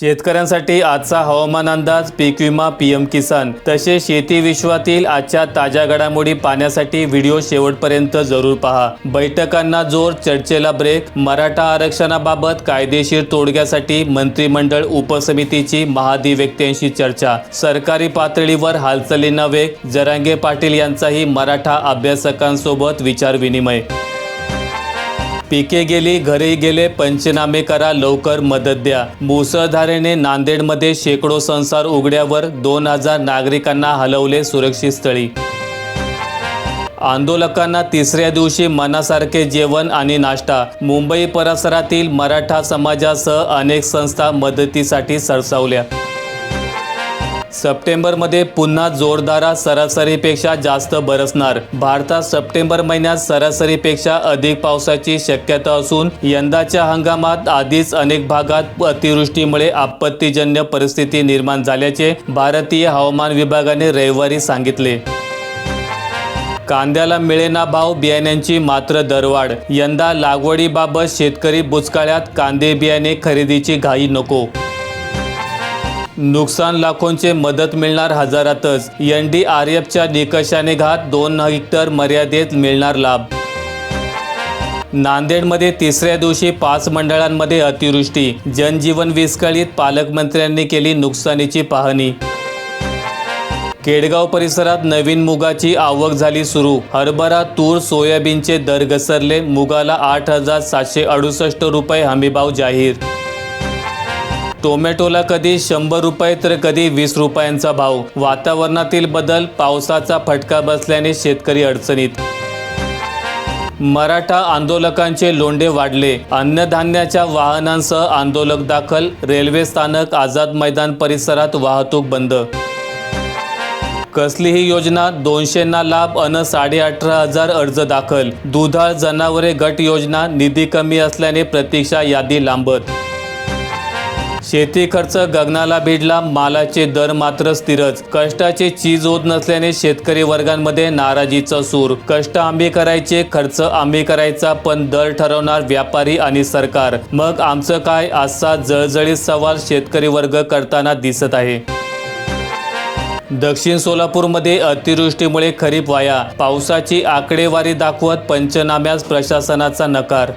शेतकऱ्यांसाठी आजचा हवामान अंदाज पीक विमा पीएम किसान. तसेच शेती विश्वातील आजच्या ताज्या घडामोडी पाहण्यासाठी व्हिडिओ शेवटपर्यंत जरूर पहा. बैठकांना जोर चर्चेला ब्रेक. मराठा आरक्षणाबाबत कायदेशीर तोडग्यासाठी मंत्रिमंडळ उपसमितीची महाधिव्यक्त्यांशी चर्चा. सरकारी पातळीवर हालचालींना वेग. जरांगे पाटील यांचाही मराठा अभ्यासकांसोबत विचारविनिमय. पिके गेली घरे गेले पंचनामे करा लवकर मदत द्या. मुसळधारेने नांदेडमध्ये शेकडो संसार उघड्यावर दोन हजार नागरिकांना हलवले सुरक्षित स्थळी. आंदोलकांना तिसऱ्या दिवशी मनासारखे जेवण आणि नाश्ता. मुंबई परिसरातील मराठा समाजासह अनेक संस्था मदतीसाठी सरसावल्या. सप्टेंबरमध्ये पुन्हा जोरदारा सरासरीपेक्षा जास्त बरसणार भारतात सप्टेंबर महिन्यात सरासरीपेक्षा अधिक पावसाची शक्यता असून यंदाच्या हंगामात आधीच अनेक भागात अतिवृष्टीमुळे आपत्तीजन्य परिस्थिती निर्माण झाल्याचे भारतीय हवामान विभागाने रविवारी सांगितले. कांद्याला मिळेना भाव बियाण्यांची मात्र दरवाढ. यंदा लागवडीबाबत शेतकरी बुचकाळ्यात कांदे बियाणे खरेदीची घाई नको नुकसान लाखोंचे मदत मिळणार हजारातच. एन डी आर एफच्या निकषाने घात दोन हेक्टर मर्यादेत मिळणार लाभ. नांदेडमध्ये तिसऱ्या दिवशी पाच मंडळांमध्ये अतिवृष्टी. जनजीवन विस्कळीत पालकमंत्र्यांनी केली नुकसानीची पाहणी. केडगाव परिसरात नवीन मुगाची आवक झाली सुरू. हरभरा तूर सोयाबीनचे दर घसरले. मुगाला आठ हजार सातशे अडुसष्ट रुपये हमीभाव जाहीर. टोमॅटोला कधी शंभर रुपये तर कधी वीस रुपयांचा भाव. वातावरणातील बदल पावसाचा फटका बसल्याने शेतकरी अडचणीत. मराठा आंदोलकांचे लोंढे वाढले. अन्नधान्याच्या वाहनांसह आंदोलक दाखल रेल्वे स्थानक आझाद मैदान परिसरात वाहतूक बंद. कसलीही योजना दोनशेंना लाभ अन साडे अठरा हजार अर्ज दाखल. दुधाळ जनावरे गट योजना निधी कमी असल्याने प्रतीक्षा यादी लांबत. शेती खर्च गगनाला भिडला मालाचे दर मात्र स्थिरच. कष्टाची चीज होत नसल्याने शेतकरी वर्गांमध्ये नाराजीचा सूर. कष्ट आम्ही करायचे खर्च आम्ही करायचा पण दर ठरवणार व्यापारी आणि सरकार. मग आमचं काय? असा जळजळीत सवाल शेतकरी वर्ग करताना दिसत आहे. दक्षिण सोलापूरमध्ये अतिवृष्टीमुळे खरीप वाया. पावसाची आकडेवारी दाखवत पंचनाम्यास प्रशासनाचा नकार.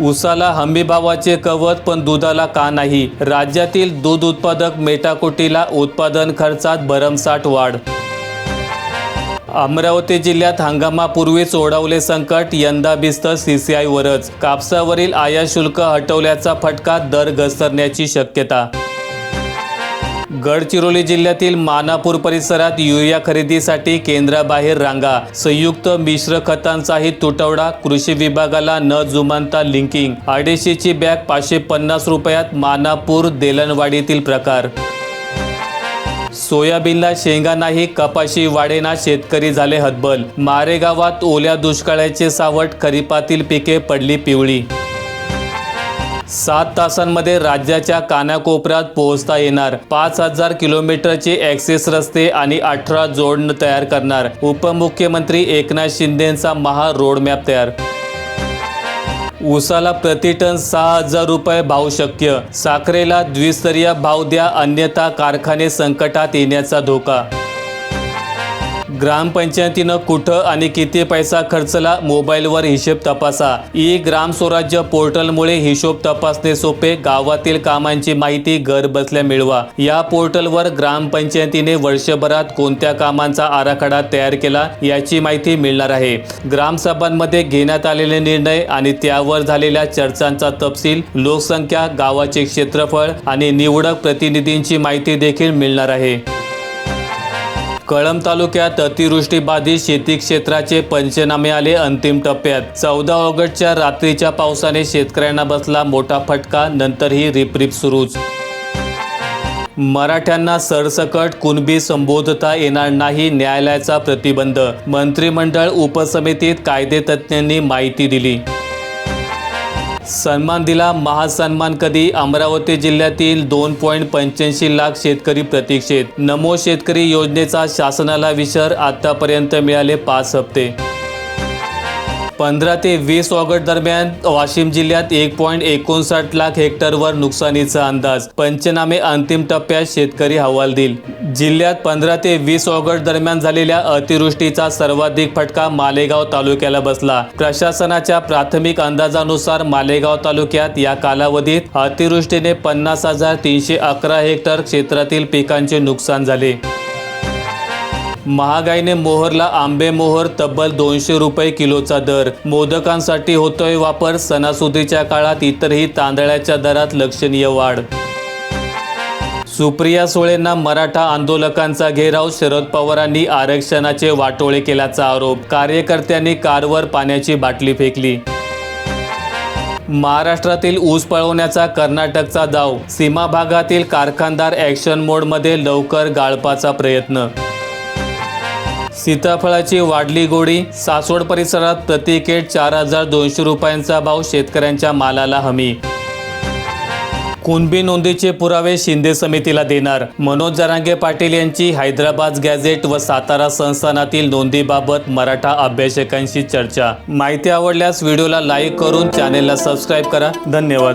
उसाला हमीभावाचे कवच पण दुधाला का नाही? राज्यातील दूध उत्पादक मेटाकुटीला उत्पादन खर्चात भरमसाठ वाढ. अमरावती जिल्ह्यात हंगामापूर्वीच ओढवले संकट यंदा भिस्त सीसीआयवरच कापसावरील आयात शुल्क हटवल्याचा फटका दर घसरण्याची शक्यता गडचिरोली जिल्ह्यातील मानापूर परिसरात युरिया खरेदीसाठी केंद्राबाहेर रांगा. संयुक्त मिश्र खतांचाही तुटवडा. कृषी विभागाला न जुमानता लिंकिंग. अडीचशेची बॅग पाचशे पन्नास रुपयात मानापूर देलनवाडीतील प्रकार. सोयाबीनला शेंगा नाही कपाशी वाढेना शेतकरी झाले हतबल. मारेगावात ओल्या दुष्काळाचे सावट खरीपातील पिके पडली पिवळी सात तासांमध्ये राज्याच्या कानाकोपऱ्यात पोहोचता येणार. पाच हजार किलोमीटरचे ॲक्सेस रस्ते आणि अठरा जोडण तयार करणार. उपमुख्यमंत्री एकनाथ शिंदेचा महा रोडमॅप तयार. ऊसाला प्रति टन सहा हजार रुपये भाव शक्य. साखरेला द्विस्तरीय भाव द्या अन्यथा कारखाने संकटात येण्याचा धोका. ग्रामपंचायतीनं कुठं आणि किती पैसा खर्चला मोबाईलवर हिशेब तपासा? ई ग्राम स्वराज्य पोर्टलमुळे हिशोब तपासणे सोपे गावातील कामांची माहिती घर बसल्या मिळवा. या पोर्टलवर ग्रामपंचायतीने वर्षभरात कोणत्या कामांचा आराखडा तयार केला याची माहिती मिळणार आहे. ग्रामसभांमध्ये घेण्यात आलेले निर्णय आणि त्यावर झालेल्या चर्चांचा तपशील लोकसंख्या गावाचे क्षेत्रफळ आणि निवडक प्रतिनिधींची माहिती देखील मिळणार आहे. कळंब तालुक्यात अतिवृष्टीबाधित शेती क्षेत्राचे पंचनामे आले अंतिम टप्प्यात. चौदा ऑगस्टच्या रात्रीच्या पावसाने शेतकऱ्यांना बसला मोठा फटका नंतरही रिपरिप सुरूच. मराठ्यांना सरसकट कुणबी संबोधता येणार नाही न्यायालयाचा प्रतिबंध. मंत्रिमंडळ उपसमितीत कायदेतज्ञांनी माहिती दिली. सन्मान दिला. महासन्मान कधी? अमरावती जिल्ह्यातील दोन पॉईंट पंच्याऐंशी लाख शेतकरी प्रतीक्षेत. नमो शेतकरी योजनेचा शासनाला विसर आतापर्यंत मिळाले पाच हप्ते. पंधरा ते वीस ऑगस्ट दरम्यान वाशिम जिल्ह्यात एक पॉईंट एकोणसाठ लाख हेक्टरवर नुकसानीचा अंदाज. पंचनामे अंतिम टप्प्यात शेतकरी हवाल देईल. जिल्ह्यात पंधरा ते वीस ऑगस्ट दरम्यान झालेल्या अतिवृष्टीचा सर्वाधिक फटका मालेगाव तालुक्याला बसला. प्रशासनाच्या प्राथमिक अंदाजानुसार मालेगाव तालुक्यात या कालावधीत अतिवृष्टीने पन्नास हजार तीनशे अकरा हेक्टर क्षेत्रातील पिकांचे नुकसान झाले. महागाईने मोहरला आंबे मोहर तब्बल दोनशे रुपये किलोचा दर. मोदकांसाठी होतोय वापर. सणासुदीच्या काळात इतरही तांदळाच्या दरात लक्षणीय वाढ. सुप्रिया सुळेंना मराठा आंदोलकांचा घेराव. शरद पवारांनी आरक्षणाचे वाटोळे केल्याचा आरोप. कार्यकर्त्यांनी कारवर पाण्याची बाटली फेकली. महाराष्ट्रातील ऊस पळवण्याचा कर्नाटकचा दाव. सीमा भागातील कारखानदार ॲक्शन मोडमध्ये लवकर गाळपाचा प्रयत्न सीताफळाची वाढली गोडी सासवड परिसरात प्रतिकेट चार हजार दोनशे रुपयांचा भाव शेतकऱ्यांच्या मालाला हमी. कुणबी नोंदीचे पुरावे शिंदे समितीला देणार. मनोज जरांगे पाटील यांची हैदराबाद गॅझेट व सातारा संस्थानातील नोंदीबाबत मराठा अभ्यासकांशी चर्चा. माहिती आवडल्यास व्हिडिओला लाईक करून चॅनेलला सबस्क्राईब करा. धन्यवाद.